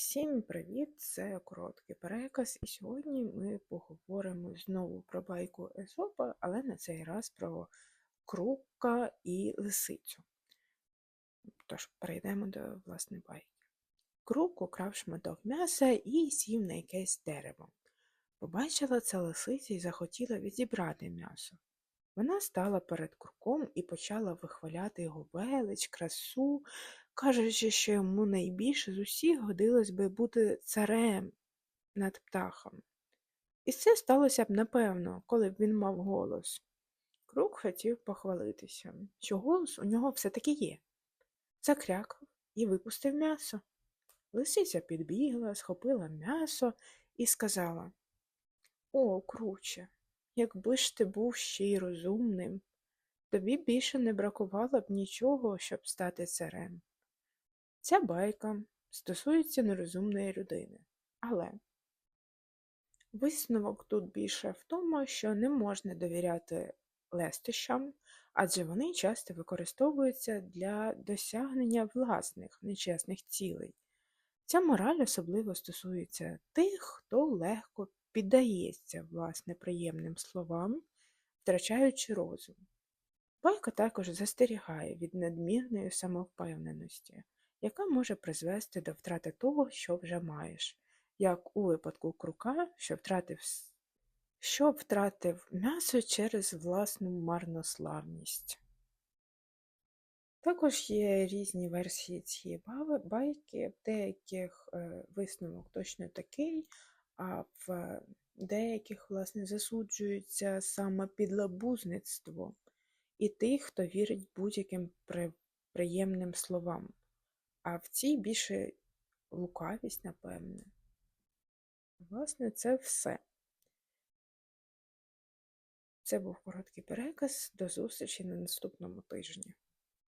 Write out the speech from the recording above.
Всім привіт! Це короткий переказ, і сьогодні ми поговоримо знову про байку Езопа, але на цей раз про Крупка і лисицю. Тож, перейдемо до власне байки. Крук украв шматок м'яса і сів на якесь дерево. Побачила це лисиця і захотіла відібрати м'ясо. Вона стала перед круком і почала вихваляти його велич, красу, кажучи, що йому найбільше з усіх годилось би бути царем над птахом. І це сталося б напевно, коли б він мав голос. Крук хотів похвалитися, що голос у нього все-таки є. Закрякав і випустив м'ясо. Лисиця підбігла, схопила м'ясо і сказала О, круче, якби ж ти був ще й розумним, тобі більше не бракувало б нічого, щоб стати царем. Ця байка стосується нерозумної людини, але висновок тут більше в тому, що не можна довіряти лестощам, адже вони часто використовуються для досягнення власних нечесних цілей. Ця мораль особливо стосується тих, хто легко піддається власне приємним словам, втрачаючи розум. Байка також застерігає від надмірної самовпевненості яка може призвести до втрати того, що вже маєш, як у випадку крука, що втратив що втратив м'ясо через власну марнославність. Також є різні версії цієї байки, в деяких е, висновок точно такий, а в деяких, власне, засуджується саме підлабузництво і тих, хто вірить будь-яким приємним словам. А в цій більше лукавість, напевне. Власне, це все. Це був короткий переказ. До зустрічі на наступному тижні.